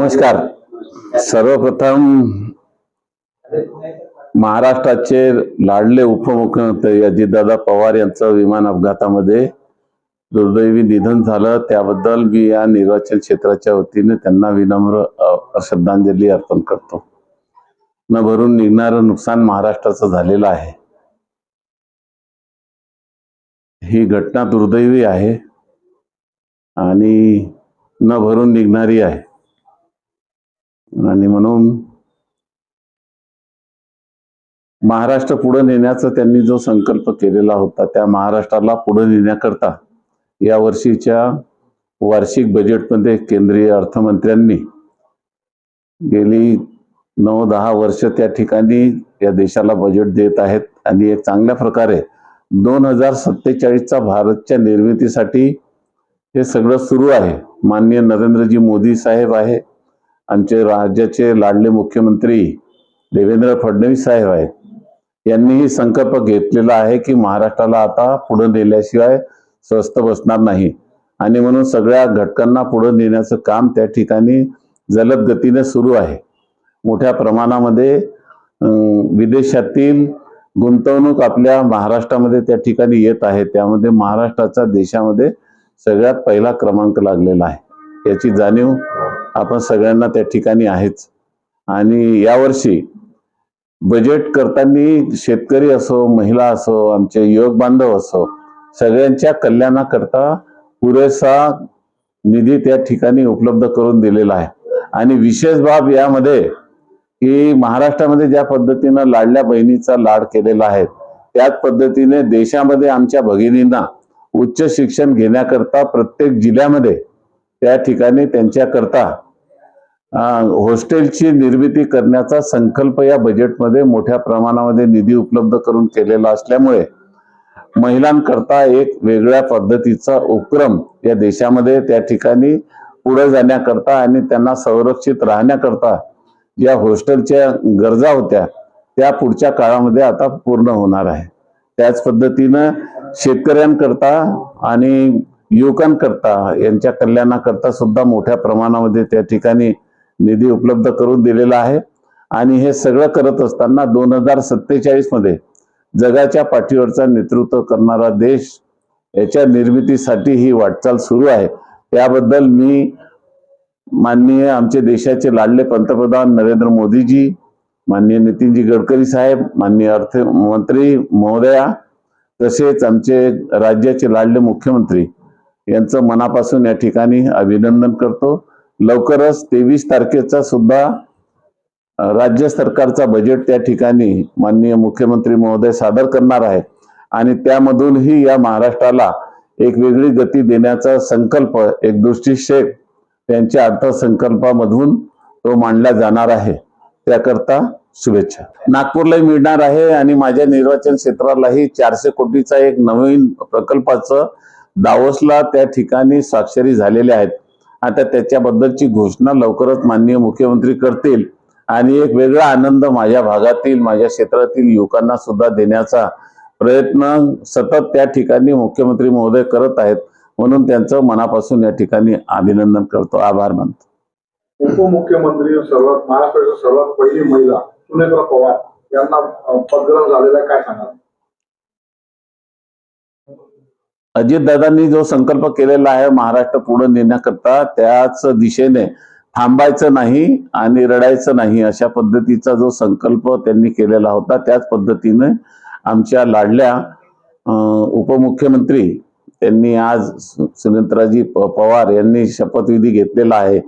नमस्कार. सर्वप्रथम महाराष्ट्राचे लाडले उपमुख्यमंत्री अजितदादा पवार यांचं विमान अपघातामध्ये दुर्दैवी निधन झालं. त्याबद्दल मी या निर्वाचन क्षेत्राच्या वतीने त्यांना विनम्र श्रद्धांजली अर्पण करतो. न भरून निघणारं नुकसान महाराष्ट्राचं झालेलं आहे. ही घटना दुर्दैवी आहे आणि न भरून निघणारी आहे. आणि म्हणून महाराष्ट्र पुढे नेण्याचा त्यांनी जो संकल्प केलेला होता त्या महाराष्ट्राला पुढे नेण्याकरता या वर्षीच्या वार्षिक बजेटमध्ये केंद्रीय अर्थमंत्र्यांनी गेली नऊ दहा वर्ष त्या ठिकाणी या देशाला बजेट देत आहेत. आणि एक चांगल्या प्रकारे दोन हजार सत्तेचाळीसचा भारतच्या निर्मितीसाठी हे सगळं सुरू आहे. माननीय नरेंद्रजी मोदी साहेब आहे. आमचे राज्याचे लाडले मुख्यमंत्री देवेंद्र फडणवीस साहेब आहेत. यांनीही संकल्प घेतलेला आहे की महाराष्ट्राला आता पुढे नेल्याशिवाय स्वस्त बसणार नाही. आणि म्हणून सगळ्या घटकांना पुढे नेण्याचं काम त्या ठिकाणी जलद गतीने सुरू आहे. मोठ्या प्रमाणामध्ये विदेशातील गुंतवणूक आपल्या महाराष्ट्रामध्ये त्या ठिकाणी येत आहे. त्यामध्ये महाराष्ट्राचा देशामध्ये सगळ्यात पहिला क्रमांक लागलेला आहे. याची जाणीव आपण सगळ्यांना त्या ठिकाणी आहेच. आणि यावर्षी बजेट करताना शेतकरी असो महिला असो आमचे युवक बांधव असो सगळ्यांच्या कल्याणाकरता पुरेसा निधी त्या ठिकाणी उपलब्ध करून दिलेला आहे. आणि विशेष बाब यामध्ये की महाराष्ट्रामध्ये ज्या पद्धतीनं लाडल्या बहिणीचा लाड केलेला आहे त्याच पद्धतीने देशामध्ये आमच्या भगिनींना उच्च शिक्षण घेण्याकरता प्रत्येक जिल्ह्यामध्ये त्या ठिकाणी त्यांच्याकरता हॉस्टेलची निर्मिती करण्याचा संकल्प या बजेटमध्ये मोठ्या प्रमाणामध्ये निधी उपलब्ध करून केलेला असल्यामुळे महिलांकरता एक वेगळ्या पद्धतीचा उपक्रम या देशामध्ये त्या ठिकाणी पुढे जाण्याकरता आणि त्यांना संरक्षित राहण्याकरता ज्या हॉस्टेलच्या गरजा होत्या त्या पुढच्या काळामध्ये आता पूर्ण होणार आहे. त्याच पद्धतीनं शेतकऱ्यांकरता आणि युवकांकरता यांच्या कल्याणाकरता सुद्धा मोठ्या प्रमाणामध्ये त्या ठिकाणी निधी उपलब्ध करून दिलेला आहे. आणि हे सगळं करत असताना दोन हजार सत्तेचाळीसमध्ये जगाच्या पाठीवरचा नेतृत्व करणारा देश याच्या निर्मितीसाठी ही वाटचाल सुरू आहे. त्याबद्दल मी माननीय आमचे देशाचे लाडले पंतप्रधान नरेंद्र मोदीजी माननीय नितीनजी गडकरी साहेब माननीय अर्थमंत्री महोदया तसेच आमचे राज्याचे लाडले मुख्यमंत्री यांचं मनापासून या ठिकाणी अभिनंदन करतो. लवकरच तेवीस तारखेचा सुद्धा राज्य सरकारचा बजेट त्या ठिकाणी माननीय मुख्यमंत्री महोदय सादर करणार आहे आणि त्यामधूनही या महाराष्ट्राला एक वेगळी गती देण्याचा संकल्प एक दृष्टिक्षेप त्यांच्या अर्थसंकल्पामधून तो मांडला जाणार आहे. त्याकरता शुभेच्छा. नागपूरलाही मिळणार आहे आणि माझ्या निर्वाचन क्षेत्रालाही चारशे कोटीचा एक नवीन प्रकल्पाचं दावोसला त्या ठिकाणी स्वाक्षरी झालेल्या आहेत. आता त्याच्याबद्दलची घोषणा लवकरच माननीय मुख्यमंत्री करतील आणि एक वेगळा आनंद माझ्या भागातील माझ्या क्षेत्रातील युवकांना सुद्धा देण्याचा प्रयत्न सतत त्या ठिकाणी मुख्यमंत्री महोदय करत आहेत. म्हणून त्यांचं मनापासून या ठिकाणी अभिनंदन करतो. आभार मानतो. उपमुख्यमंत्री सर्वात महाराष्ट्राच्या सर्वात पहिली महिला सुनेत्रा पवार यांना पदग्रहण झालेला काय सांगाल? अजितदादांनी जो संकल्प केलेला आहे महाराष्ट्र पुढे नेण्याकरता त्याच दिशेने थांबायचं नाही आणि रडायचं नाही अशा पद्धतीचा जो संकल्प त्यांनी केलेला होता त्याच पद्धतीने आमच्या लाडल्या उपमुख्यमंत्री त्यांनी आज सु- सुनेत्राजी प- पवार यांनी शपथविधी घेतलेला आहे.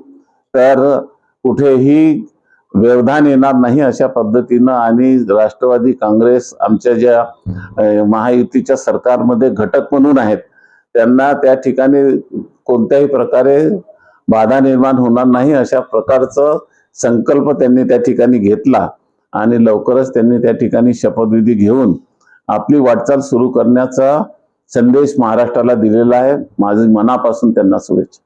तर कुठेही व्यवधान येणार नाही अशा पद्धतीनं आणि राष्ट्रवादी काँग्रेस आमच्या ज्या महायुतीच्या सरकारमध्ये घटक म्हणून आहेत त्यांना त्या ठिकाणी कोणत्याही प्रकारे बाधा निर्माण होणार नाही अशा प्रकारचं संकल्प त्यांनी त्या ठिकाणी घेतला आणि लवकरच त्यांनी त्या ठिकाणी शपथविधी घेऊन आपली वाटचाल सुरू करण्याचा संदेश महाराष्ट्राला दिलेला आहे. माझी मनापासून त्यांना शुभेच्छा.